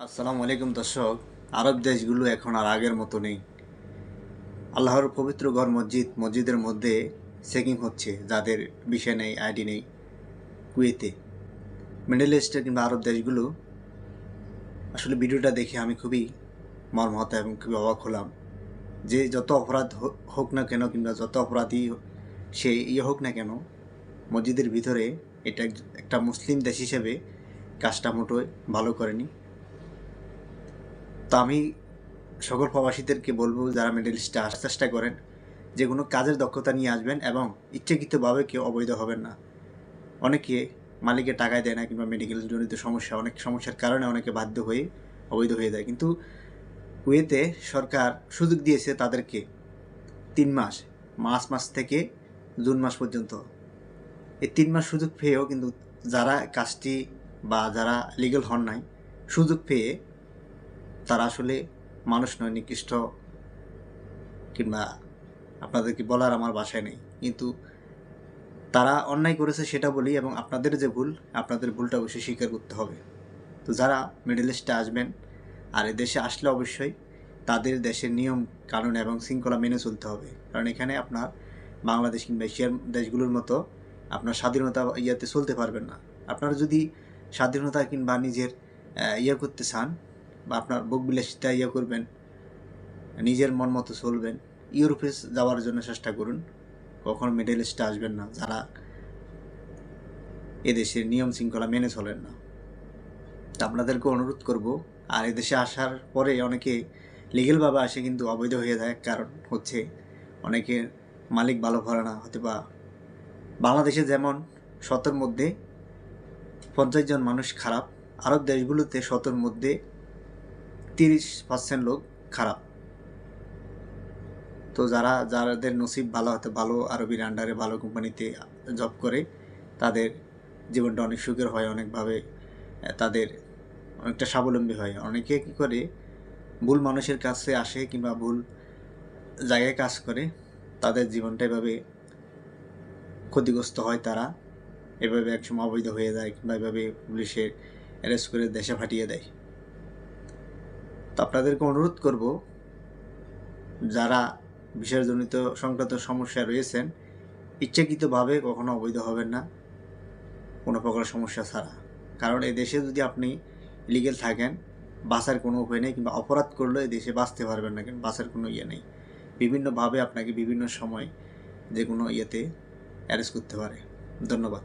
আসসালামু আলাইকুম দর্শক, আরব দেশগুলো এখন আর আগের মতো নেই। আল্লাহর পবিত্র ঘর মসজিদ, মসজিদের মধ্যে চেকিং হচ্ছে, যাদের বিষয় নেই আইডি নেই, কুয়েতে। মিডল ইস্টের কিংবা আরব দেশগুলো, আসলে ভিডিওটা দেখে আমি খুবই মর্মাহত এবং খুবই অবাক হলাম যে যত অপরাধ হোক না কেন কিংবা যত অপরাধী সে ইয়ে হোক না কেন, মসজিদের ভিতরে এটা একটা মুসলিম দেশ হিসেবে কাজটা মোটোই ভালো করেনি। তো আমি সকল প্রবাসীদেরকে বলব যারা মিডল ইস্টে আসার চেষ্টা করেন, যে কোনো কাজের দক্ষতা নিয়ে আসবেন এবং ইচ্ছাকৃতভাবে কেউ অবৈধ হবেন না। অনেকে মালিকে টাকায় দেয় না কিংবা মেডিকেল জনিত সমস্যা, অনেক সমস্যার কারণে অনেকে বাধ্য হয়ে অবৈধ হয়ে যায়। কিন্তু কুয়েতে সরকার সুযোগ দিয়েছে তাদেরকে তিন মাস, মার্চ মাস থেকে জুন মাস পর্যন্ত। এই তিন মাস সুযোগ পেয়েও কিন্তু যারা কাজটি বা যারা লিগেল হন নাই, সুযোগ পেয়ে তারা আসলে মানুষ নয়, নিকৃষ্ট কিংবা আপনাদেরকে বলার আমার বাসায় নেই। কিন্তু তারা অন্যায় করেছে সেটা বলি এবং আপনাদের যে ভুল, আপনাদের ভুলটা অবশ্যই স্বীকার করতে হবে। তো যারা মিডল ইস্টে আসবেন আর দেশে আসলে অবশ্যই তাদের দেশের নিয়ম, কানুন এবং শৃঙ্খলা মেনে চলতে হবে। কারণ এখানে আপনার বাংলাদেশ কিংবা এশিয়ার দেশগুলোর মতো আপনার স্বাধীনতা ইয়াতে চলতে পারবেন না। আপনারা যদি স্বাধীনতা কিংবা নিজের ইয়ে করতে চান বা আপনার বুক বিলাসিতা ইয়ে করবেন, নিজের মন মতো চলবেন, ইউরোপে যাওয়ার জন্য চেষ্টা করুন। কখনো মিডল ইস্টে আসবেন না, যারা এদেশের নিয়ম শৃঙ্খলা মেনে চলেন না। তা আপনাদেরকে অনুরোধ করব, আর এদেশে আসার পরে অনেকে লিগেলভাবে আসে কিন্তু অবৈধ হয়ে যায়, কারণ হচ্ছে অনেকে মালিক ভালো করে না হয়তো বা বাংলাদেশে যেমন শতর মধ্যে পঞ্চাশ জন মানুষ খারাপ, আরব দেশগুলোতে শতর মধ্যে তিরিশ পার্সেন্ট লোক খারাপ। তো যারা যাদের নসিব ভালো হতে ভালো আরবির আন্ডারে ভালো কোম্পানিতে জব করে, তাদের জীবনটা অনেক সুখের হয়, অনেকভাবে তাদের অনেকটা স্বাবলম্বী হয়। অনেকে কী করে, ভুল মানুষের কাছে আসে কিংবা ভুল জায়গায় কাজ করে, তাদের জীবনটা এভাবে ক্ষতিগ্রস্ত হয় তারা। এভাবে একসময় অবৈধ হয়ে যায় কিংবা এভাবে পুলিশের অ্যারেস্ট করে দেশে ফাটিয়ে দেয়। তো আপনাদেরকে অনুরোধ করব, যারা বিষয়জনিত সংক্রান্ত সমস্যা রয়েছেন, ইচ্ছাকৃতভাবে কখনো অবৈধ হবেন না, কোনো প্রকার সমস্যা ছাড়া। কারণ এই দেশে যদি আপনি লিগেল থাকেন, বাঁচার কোনো উপায় নেই কিংবা অপরাধ করলে এই দেশে বাঁচতে পারবেন না কিন্তু বাঁচার কোনো ইয়ে নেই। বিভিন্নভাবে আপনাকে বিভিন্ন সময় যে কোনো ইয়েতে অ্যারেস্ট করতে পারে। ধন্যবাদ।